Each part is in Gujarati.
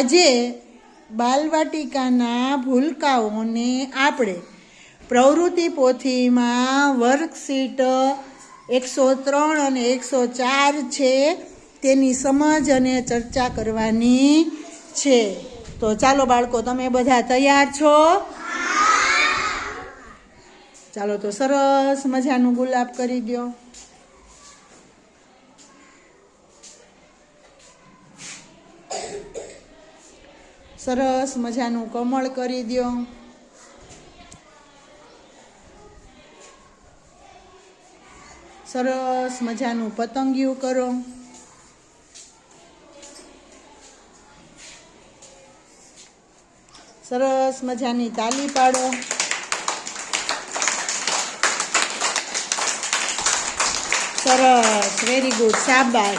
આજે બાલવાટિકાના ભૂલકાઓને આપણે પ્રવૃત્તિ પોથીમાં વર્કશીટ એકસો ત્રણ અને એકસો ચાર છે તેની સમજ અને ચર્ચા કરવાની છે. તો ચાલો બાળકો, તમે બધા તૈયાર છો? ચાલો તો સરસ મજાનું ગુલાબ કરી દો સરસ મજાનું કમળ કરી દો સરસ મજાનું પતંગિયું કરો. સરસ મજાની તાલી પાડો. સરસ વેરી ગુડ શાબાશ.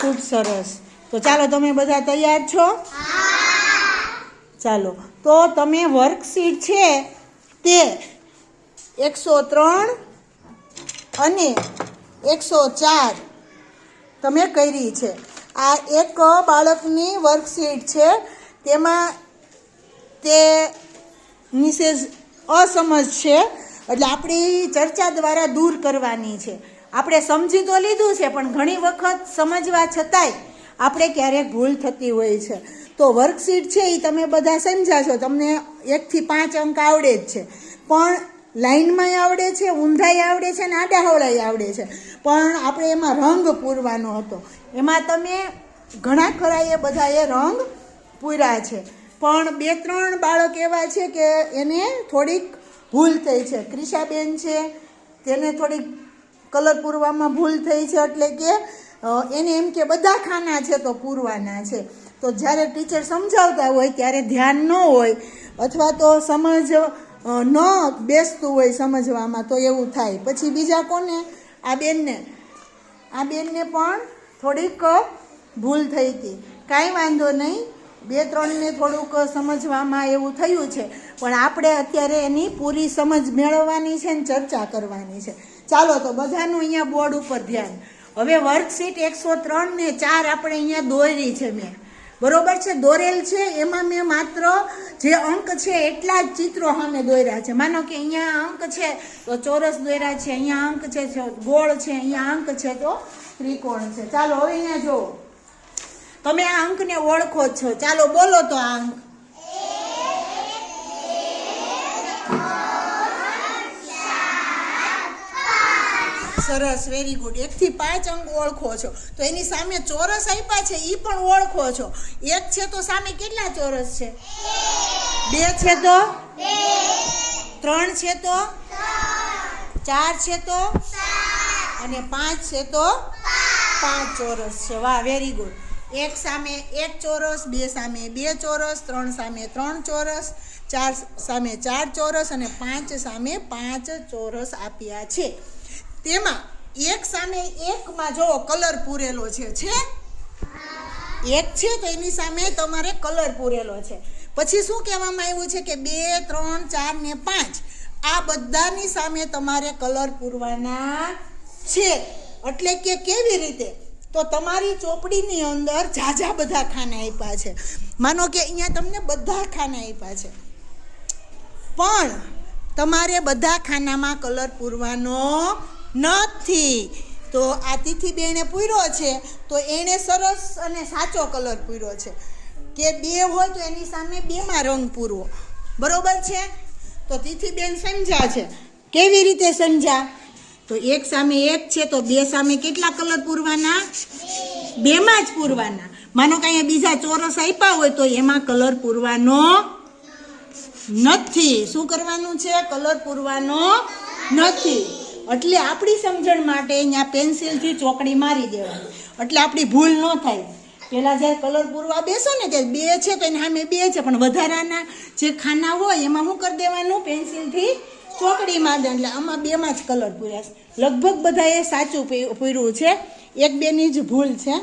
ખૂબ સરસ. તો ચાલો, તમે બધા તૈયાર છો? ચાલો, તો તમે વર્કશીટ છે તે એકસો ત્રણ અને એકસો ચાર તમે કરી છે. આ એક બાળકની વર્કશીટ છે, તેમાં તે મિસેસ અસમજ છે, એટલે આપણી ચર્ચા દ્વારા દૂર કરવાની છે. આપણે સમજી તો લીધું છે, પણ ઘણી વખત સમજવા છતાંય આપણે ક્યારેક ભૂલ થતી હોય છે. તો વર્કશીટ છે એ તમે બધા સમજાશો તમને એકથી પાંચ અંક આવડે જ છે. પણ લાઈનમાંય આવડે છે ઊંધાઈ આવડે છે અને આડા હવળાઈ આવડે છે. પણ આપણે એમાં રંગ પૂરવાનો હતો. એમાં તમે ઘણા ખરા એ બધાએ રંગ પૂર્યા છે. પણ બે ત્રણ બાળક એવા છે કે એને થોડીક ભૂલ થઈ છે. ક્રિષાબેન છે, તેને થોડીક કલર પૂરવામાં ભૂલ થઈ છે એટલે કે એને એમ કે બધા ખાના છે તો પૂરવાના છે. તો જ્યારે ટીચર સમજાવતા હોય, ત્યારે ધ્યાન ન હોય, અથવા તો સમજ ન બેસતું હોય સમજવામાં, તો એવું થાય. પછી બીજા કોને? આ બેનને. આ બેનને પણ થોડીક ભૂલ થઈ હતી. કાંઈ વાંધો નહીં. બે ત્રણને થોડુંક સમજવામાં એવું થયું છે. પણ આપણે અત્યારે એની પૂરી સમજ મેળવવાની છે ને ચર્ચા કરવાની છે. ચાલો તો બધાનું અહીંયા બોર્ડ ઉપર ધ્યાન. હવે વર્કશીટ એકસો ત્રણ ને ચાર આપણે અહીંયા દોરી છે મેં. બરોબર છે? દોરેલ છે. એમાં મેં માત્ર જે અંક છે એટલા જ ચિત્રો અમે દોર્યા છે. માનો કે અહીંયા અંક છે તો ચોરસ દોર્યા છે, અહીંયા અંક છે ગોળ છે, અહીંયા અંક છે, તો ત્રિકોણ છે. ચાલો, હવે અહીંયા જુઓ. તમે આ અંકને ઓળખો છો. ચાલો, બોલો તો આ અંક. સરસ વેરી ગુડ એકથી પાંચ અંક ઓળખો છો. તો એની સામે ચોરસ આપ્યા છે એ પણ ઓળખો છો. એક છે તો સામે કેટલા ચોરસ છે? બે છે તો? ત્રણ છે તો? ચાર છે તો? અને પાંચ છે તો? પાંચ ચોરસ છે. વાહ વેરી ગુડ એક સામે એક ચોરસ, બે સામે બે ચોરસ, ત્રણ સામે ત્રણ ચોરસ, ચાર સામે ચાર ચોરસ અને પાંચ સામે પાંચ ચોરસ આપ્યા છે. તેમાં એક સામે એકમાં જો કલર પૂરેલો છે છે? એક છે તો એની સામે તમારે કલર પૂરેલો છે. પછી શું કહેવામાં આવ્યું છે કે બે, ત્રણ, ચાર ને પાંચ? આ બધાની સામે તમારે કલર પૂરવાના છે. એટલે કે કેવી રીતે? તો તમારી ચોપડીની અંદર ઝાઝા બધા ખાના આપ્યા છે. માનો કે અહીંયા તમને બધા ખાના આપ્યા છે. પણ તમારે બધા ખાનામાં કલર પૂરવાનો નથી. તો આ તિથિબેને પૂર્યો છે, તો એણે સરસ અને સાચો કલર પૂર્યો છે. કે બે હોય તો એની સામે બેમાં રંગ પૂરવો બરોબર છે? તો તિથિબેન સમજ્યા છે. કેવી રીતે સમજ્યા? તો એક સામે એક છે, તો બે સામે કેટલા કલર પૂરવાના? બેમાં જ પૂરવાના. માનો કે અહીંયા બીજા ચોરસ આપ્યા હોય તો એમાં કલર પૂરવાનો નથી. શું કરવાનું છે? કલર પૂરવાનો નથી. એટલે આપણી સમજણ માટે અહીંયા પેન્સિલથી ચોકડી મારી દેવાની. એટલે આપણી ભૂલ ન થાય. પહેલાં જ્યારે કલર પૂરવા બેસો ને ત્યારે બે છે તો એની સામે બે છે. પણ વધારાના જે ખાના હોય એમાં શું કરી દેવાનું? પેન્સિલથી ચોકડી મારી એટલે આમાં બેમાં જ કલર પૂર્યા છે. લગભગ બધાએ સાચું પૂર્યું છે. એક બેની જ ભૂલ છે.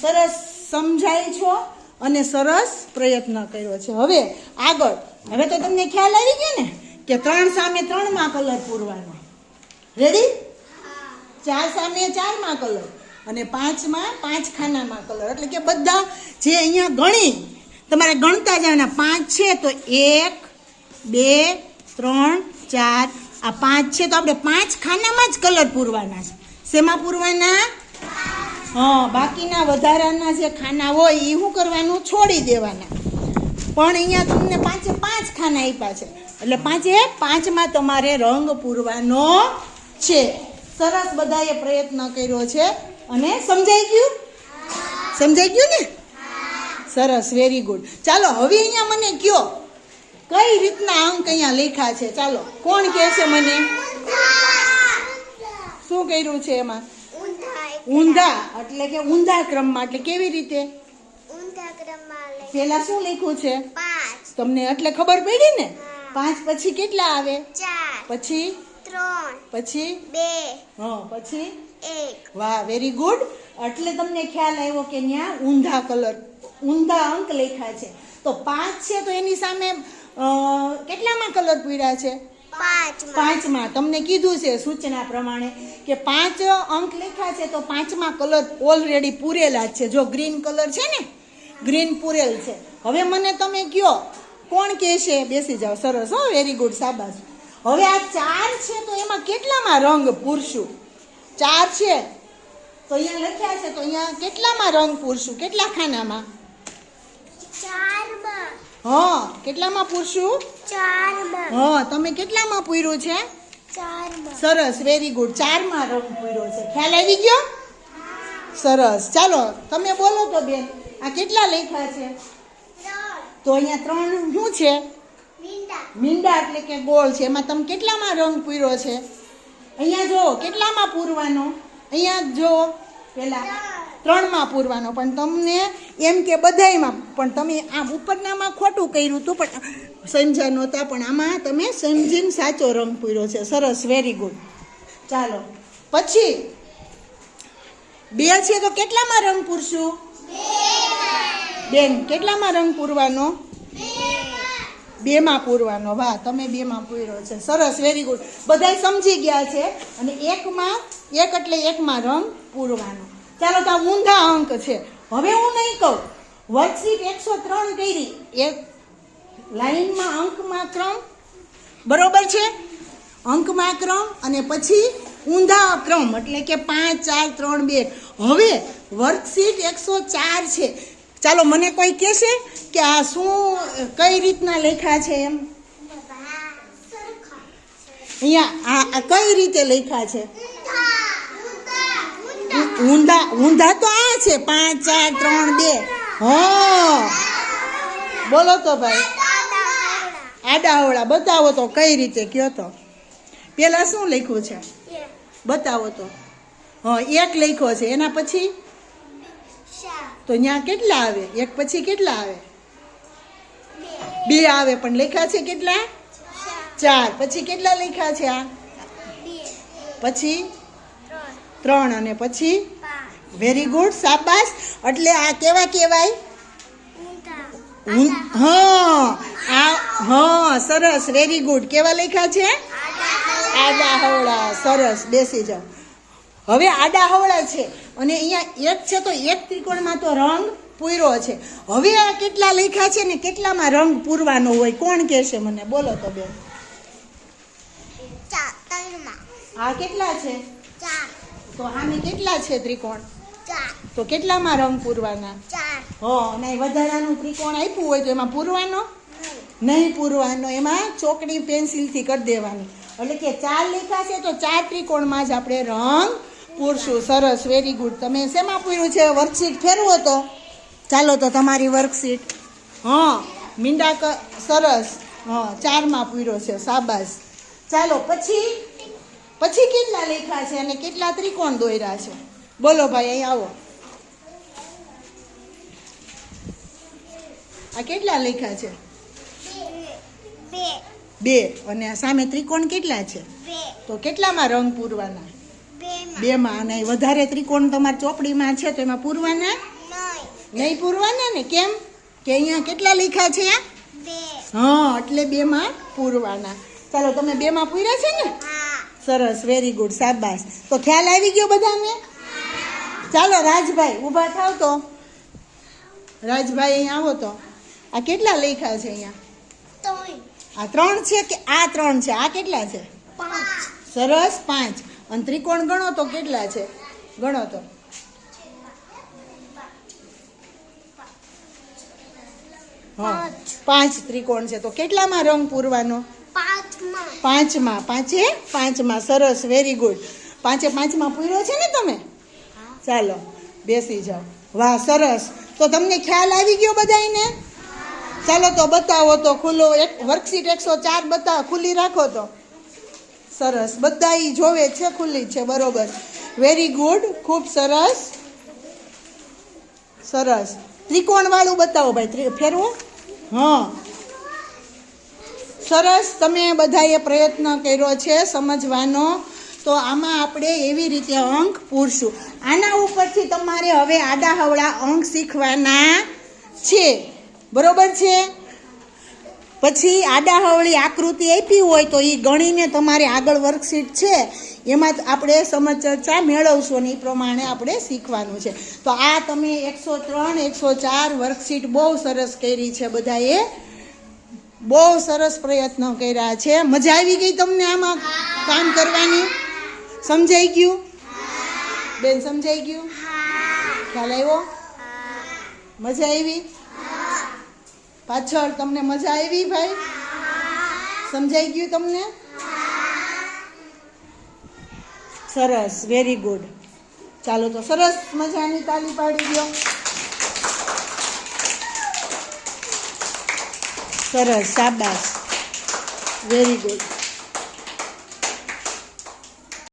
સરસ સમજાય છો અને સરસ પ્રયત્ન કર્યો છે. હવે આગળ. હવે તો તમને ખ્યાલ આવી ગયો ને કે ત્રણ સામે ત્રણમાં કલર પૂરવાનો. રેડી ચાર સામે ચારમાં કલર અને પાંચમાં પાંચ ખાનામાં કલર એટલે કે બધા જે અહીંયા ગણી તમારે ગણતા જવાના. પાંચ છે તો એક બે ત્રણ ચાર. આ પાંચ છે તો આપણે પાંચ ખાનામાં જ કલર પૂરવાના છે. શેમાં પૂરવાના? હા બાકીના વધારાના જે ખાના હોય એ શું કરવાનું? છોડી દેવાના. પણ અહીંયા તમને પાંચે પાંચ ખાના આપ્યા છે. એટલે પાંચે પાંચમાં તમારે રંગ પૂરવાનો છે. સરસ બધાએ પ્રયત્ન કર્યો છે. અને સમજાઈ ગયું? સમજાઈ ગયું ને? સરસ વેરી ગુડ ચાલો હવે અહીંયા મને કયો કઈ રીતના અંક અહીંયા લખ્યા છે? ચાલો કોણ કહે છે મને? શું કર્યું છે એમાં? ઊંધા એટલે કે ઊંધા ક્રમમાં એટલે કેવી રીતે? પેલા શું લખ્યું છે? તમને એટલે ખબર પડી ને? પાંચ પછી કેટલા આવે? પછી? ત્રણ પછી? બે હા પછી? એક. વાહ વેરી ગુડ એટલે તમને ખ્યાલ આવ્યો કે ત્યાં ઊંધા કલર ઊંધા અંક લખ્યા છે. તો પાંચ છે તો એની સામે કેટલામાં કલર પીડા છે? પાંચમાં. તમને કીધું છે સૂચના પ્રમાણે કે પાંચ અંક લખ્યા છે તો પાંચમાં કલર ઓલરેડી પૂરેલા જ છે. જો ગ્રીન કલર છે ને ગ્રીન પૂરેલ છે. હવે મને તમે કયો કોણ કહેશે? બેસી જાઓ. સરસ હો વેરી ગુડ સાબાસ હવે આ ચાર છે તો એમાં કેટલામાં રંગ પૂરશું? ચાર છે? તો અહીંયા લખ્યા છે તો અહીંયા કેટલામાં રંગ પૂરશું? કેટલા ખાનામાં? હા કેટલામાં પૂરશું? હા તમે કેટલામાં પૂર્યું છે? સરસ વેરી ગુડ ચારમાં રંગ પૂર્યો છે. ખ્યાલ આવી ગયો? સરસ. ચાલો તમે બોલો તો બેન આ કેટલા લખ્યા છે? તો અહીંયા ત્રણ શું છે? મીંડા. એટલે કે ગોળ છે. એમાં તમે કેટલામાં રંગ પૂર્યો છે? અહીંયા જો કેટલામાં પૂરવાનો? અહીંયા જો પેલા ત્રણમાં પૂરવાનો. પણ તમને એમ કે બધાયમાં પણ તમે આમ ઉપરનામાં ખોટું કર્યું હતું પણ સમજ્યા નહોતા પણ આમાં તમે સમજીને સાચો રંગ પૂર્યો છે. સરસ વેરી ગુડ ચાલો પછી બે છે તો કેટલામાં રંગ પૂરશું? બેન કેટલામાં રંગ પૂરવાનો? બેમાં પૂરવાનો. વાહ, તમે બેમાં પૂર્યો છે. સરસ વેરી ગુડ બધાય સમજી ગયા છે અને એકમાં, એક એટલે એકમાં રંગ પૂરવાનો. ચાલો તો ઊંધા અંક છે. હવે હું નહીં કહું. વર્કશીટ એકસો ત્રણ કરી. એક લાઈનમાં અંકમાં ક્રમ. બરોબર છે? અંકમાં ક્રમ અને પછી ઊંધા ક્રમ. એટલે કે પાંચ, ચાર, ત્રણ, બે. હવે વર્કશીટ એકસો ચાર છે. ચાલો, મને કોઈ કહેશે કે આ શું, કઈ રીતના લેખા છે એમ? અહીંયા, આ કઈ રીતે લેખા છે? ઊંધા ઊંધા તો આ છે. પાંચ, ચાર, ત્રણ, બે. હા. બોલો તો ભાઈ. આડા અવળા બતાવો તો કઈ રીતે કયો તો. પેલા શું લખ્યું છે? બતાવો તો. હ, એક લખ્યો છે. એના પછી? તો ત્યાં કેટલા આવે? એક પછી કેટલા આવે? બે આવે, પણ લખ્યા છે કેટલા? ચાર. પછી કેટલા લખ્યા છે આ? પછી? ત્રણ અને પછી? વેરી ગુડ સાબાસ એટલે આ કેવા કહેવાય? હા, આ, હા, સરસ વેરી ગુડ કેવા લખ્યા છે? આડા હવડા સરસ, બેસી જાઓ. હવે આડા હવળા છે. અને અહીંયા એક છે તો એક ત્રિકોણમાં તો રંગ પૂર્યો છે. હવે આ કેટલા લખ્યા છે ને કેટલામાં રંગ પૂરવાનો હોય કોણ કહેશે મને? બોલો તો બેન. આ કેટલા છે? તો આમે કેટલા છે ત્રિકોણ? તો કેટલામાં રંગ પૂરવાના? હો અને વધારાનું ત્રિકોણ આપ્યું હોય તો એમાં પૂરવાનો? નહીં પૂરવાનો. એમાં ચોકડી પેન્સિલથી કરી દેવાની. એટલે કે ચાર લેખા છે તો ચાર ત્રિકોણમાં જ આપણે રંગ પૂરશું સરસ વેરી ગુડ તમે શેમાં પૂર્યું છે? વર્કશીટ ફેરવો તો. ચાલો તો તમારી વર્કશીટ હા મીંડા ક સરસ. હા ચારમાં પૂર્યો છે સાબાસ ચાલો પછી પછી કેટલા લેખા છે અને કેટલા ત્રિકોણ દોર્યા છે? બોલો ભાઈ અહીં આવો. આ કેટલા લેખા છે? બે. બે. અને આ સામે ત્રિકોણ કેટલા છે? તો કેટલામાં રંગ પૂરવાના? બેમાં. અને વધારે ત્રિકોણ તમારી ચોપડીમાં છે તો એમાં પૂરવાના? નહીં. નહીં પૂરવાના ને? કેમ? કે અહીંયા કેટલા લેખા છે? હા એટલે બેમાં પૂરવાના. ચાલો તમે બેમાં પૂર્યા છે ને? સરસ વેરી ગુડ શાબાશ. તો ખ્યાલ આવી ગયો બધાને? ચાલો રાજભાઈ ઊભા થાવ તો. રાજભાઈ અહીંયા આવો તો. આ કેટલા લેખા છે અહીંયા? આ ત્રણ છે કે આ ત્રણ છે? આ કેટલા છે? સરસ પાંચ. અને ત્રિકોણ ગણો તો કેટલા છે? ગણો તો. હા પાંચ. ત્રિકોણ છે. તો કેટલામાં રંગ પૂરવાનો? પાંચમાં. પાંચમાં. પાંચે? પાંચમાં. સરસ. વેરી ગુડ પાંચે પાંચમાં પૂર્યો છે ને તમે? ચાલો બેસી જાઓ. વાહ સરસ. તો તમને ખ્યાલ આવી ગયો બધાયને? ચાલો તો બતાવો તો ખુલ્લો એક વર્કશીટ એકસો ચાર બતાવો ખુલ્લી રાખો તો. સરસ. બધા એ જોવે છે, ખુલ્લી છે, બરોબર. વેરી ગુડ ખૂબ સરસ. સરસ. ત્રિકોણ વાળું બતાવો ભાઈ ફેરવો. હા. સરસ. તમે બધાએ પ્રયત્ન કર્યો છે સમજવાનો. તો આમાં આપણે એવી રીતે અંક પૂરશું. આના ઉપરથી તમારે હવે આડા હવળા અંક શીખવાના છે. બરોબર છે? પછી આડાહવળી આકૃતિ આપી હોય તો એ ગણીને તમારે આગળ વર્કશીટ છે. એમાં આપણે સમજ ચર્ચા મેળવશો ને એ પ્રમાણે આપણે શીખવાનું છે. તો આ તમે એકસો ત્રણ એકસો ચાર વર્કશીટ બહુ સરસ કરી છે બધાએ. બહુ સરસ પ્રયત્નો કર્યા છે. મજા આવી ગઈ તમને આમાં કામ કરવાની? સમજાઈ ગયું? બેન સમજાઈ ગયું? ખ્યાલ આવ્યો? મજા આવી? પાછળ તમને મજા આવી ભાઈ? સમજાઈ ગયું તમને? સરસ વેરી ગુડ ચાલો તો સરસ મજાની તાલી પાડી દો. સરસ, શાબાશ. Very good